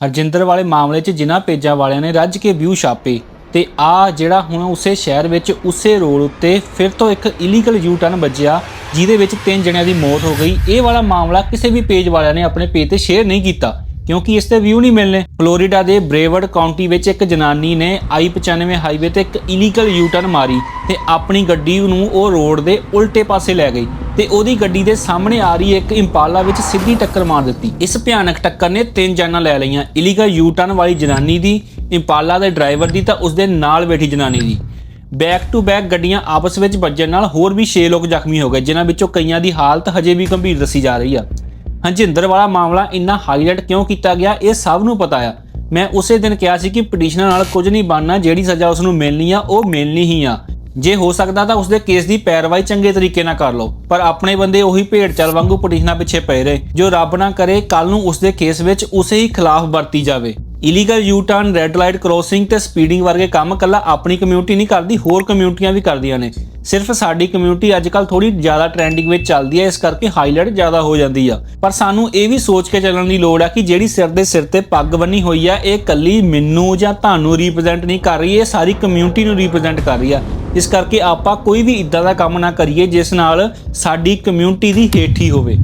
ਹਰਜਿੰਦਰ ਵਾਲੇ ਮਾਮਲੇ 'ਚ ਜਿਨ੍ਹਾਂ ਪੇਜਾਂ ਵਾਲਿਆਂ ਨੇ ਰੱਜ ਕੇ ਵਿਊ ਛਾਪੇ ਤੇ ਆ ਜਿਹੜਾ ਹੁਣ ਉਸੇ ਸ਼ਹਿਰ ਵਿੱਚ ਉਸੇ ਰੋਡ ਉੱਤੇ ਫਿਰ ਤੋਂ ਇੱਕ ਇਲੀਗਲ ਯੂ ਟਰਨ ਵੱਜਿਆ, ਜਿਹਦੇ ਵਿੱਚ ਤਿੰਨ ਜਣਿਆਂ ਦੀ ਮੌਤ ਹੋ ਗਈ। ਇਹ ਵਾਲਾ ਮਾਮਲਾ ਕਿਸੇ ਵੀ ਪੇਜ ਵਾਲਿਆਂ ਨੇ ਆਪਣੇ ਪੇਜ ਤੇ ਸ਼ੇਅਰ ਨਹੀਂ ਕੀਤਾ। ਕਿਉਂਕਿ ਇਸ ਤੇ ਵਿਊ ਨਹੀਂ ਮਿਲਨੇ। ਫਲੋਰੀਡਾ ਦੇ ਬ੍ਰੇਵਰਡ ਕਾਉਂਟੀ ਵਿੱਚ ਇੱਕ ਜਨਾਨੀ ਨੇ I-95 ਹਾਈਵੇ ਤੇ ਇੱਕ ਇਲੀਗਲ ਯੂ ਟਰਨ ਮਾਰੀ ਤੇ ਆਪਣੀ ਗੱਡੀ ਨੂੰ ਉਹ ਰੋਡ ਦੇ ਉਲਟੇ ਪਾਸੇ ਲੈ ਗਈ ਤੇ ਉਹਦੀ ਗੱਡੀ ਦੇ ਸਾਹਮਣੇ ਆ ਰਹੀ ਇੱਕ ਇੰਪਾਲਾ ਵਿੱਚ ਸਿੱਧੀ ਟੱਕਰ ਮਾਰ ਦਿੱਤੀ। ਇਸ ਭਿਆਨਕ ਟੱਕਰ ਨੇ ਤਿੰਨ ਜਾਨਾਂ ਲੈ ਲਈਆਂ ਇਲੀਗਲ ਯੂ ਟਰਨ ਵਾਲੀ ਜਨਾਨੀ ਦੀ ਇੰਪਾਲਾ ਦੇ ਡਰਾਈਵਰ ਦੀ ਤਾਂ ਉਸਦੇ ਨਾਲ ਬੈਠੀ ਜਨਾਨੀ ਦੀ। ਬੈਕ ਟੂ ਬੈਕ ਗੱਡੀਆਂ ਆਪਸ ਵਿੱਚ ਵੱਜਣ ਨਾਲ ਹੋਰ ਵੀ 6 ਲੋਕ ਜ਼ਖਮੀ ਹੋ ਗਏ, ਜਿਨ੍ਹਾਂ ਵਿੱਚੋਂ ਕਈਆਂ ਦੀ ਹਾਲਤ ਹਜੇ ਵੀ ਗੰਭੀਰ ਦੱਸੀ ਜਾ ਰਹੀ ਆ। ਹੰਜਿੰਦਰ ਵਾਲਾ ਮਾਮਲਾ ਇੰਨਾ ਹਾਈਲਾਈਟ ਕਿਉਂ ਕੀਤਾ ਗਿਆ, ਇਹ ਸਭ ਨੂੰ ਪਤਾ ਆ। ਮੈਂ ਉਸੇ ਦਿਨ ਕਿਹਾ ਸੀ ਕਿ ਪਟੀਸ਼ਨਰ ਨਾਲ ਕੁਝ ਨਹੀਂ ਬਣਨਾ, ਜਿਹੜੀ ਸਜ਼ਾ ਉਸ ਨੂੰ ਮਿਲਣੀ ਆ, ਉਹ ਮਿਲਣੀ ਹੀ ਆ। ਜੇ ਹੋ ਸਕਦਾ ਤਾਂ ਉਸਦੇ ਕੇਸ ਦੀ ਪੈਰਵਾਈ ਚੰਗੇ ਤਰੀਕੇ ਨਾਲ ਕਰ ਲਓ, ਪਰ ਆਪਣੇ ਬੰਦੇ ਉਹੀ ਭੇਡ ਚਾਲ ਵਾਂਗੂ ਪਟੀਸ਼ਨਾਂ ਪਿੱਛੇ ਪਏ ਰਹੇ, ਜੋ ਰੱਬ ਨਾ ਕਰੇ ਕੱਲ ਨੂੰ ਉਸਦੇ ਕੇਸ ਵਿੱਚ ਉਸੇ ਹੀ ਖਿਲਾਫ ਵਰਤੀ ਜਾਵੇ। Illegal U turn red light crossing ਤੇ ਸਪੀਡਿੰਗ ਵਰਗੇ ਕੰਮ ਕੱਲਾ ਆਪਣੀ ਕਮਿਊਨਿਟੀ ਨਹੀਂ ਕਰਦੀ, ਹੋਰ ਕਮਿਊਨਿਟੀਆਂ ਵੀ ਕਰਦੀਆਂ ਨੇ। ਸਿਰਫ ਸਾਡੀ ਕਮਿਊਨਿਟੀ ਅੱਜ ਅੱਜਕੱਲ ਥੋੜੀ ਜ਼ਿਆਦਾ ਟ੍ਰੈਂਡਿੰਗ ਵਿੱਚ ਚੱਲਦੀ ਹੈ, ਇਸ ਕਰਕੇ ਹਾਈਲਾਈਟ ਜ਼ਿਆਦਾ ਹੋ ਜਾਂਦੀ ਆ। ਪਰ ਸਾਨੂੰ ਇਹ ਵੀ ਸੋਚ ਕੇ ਚੱਲਣ ਦੀ ਲੋੜ ਆ ਕਿ ਜਿਹੜੀ ਸਿਰ ਦੇ ਸਿਰ ਤੇ ਪੱਗ ਬੰਨੀ ਹੋਈ ਆ, ਇਹ ਕੱਲੀ ਮੈਨੂੰ ਜਾਂ ਤੁਹਾਨੂੰ ਰਿਪਰੈਜ਼ੈਂਟ ਨਹੀਂ ਕਰ ਰਹੀ, ਇਹ ਸਾਰੀ ਕਮਿਊਨਿਟੀ ਨੂੰ ਰਿਪਰੈਜ਼ੈਂਟ ਕਰ ਰਹੀ ਆ। ਇਸ ਕਰਕੇ ਆਪਾਂ ਕੋਈ ਵੀ ਇਦਾਂ ਦਾ ਕੰਮ ਨਾ ਕਰੀਏ, ਜਿਸ ਨਾਲ ਸਾਡੀ ਕਮਿਊਨਿਟੀ ਦੀ ਹੇਠੀ ਹੋਵੇ।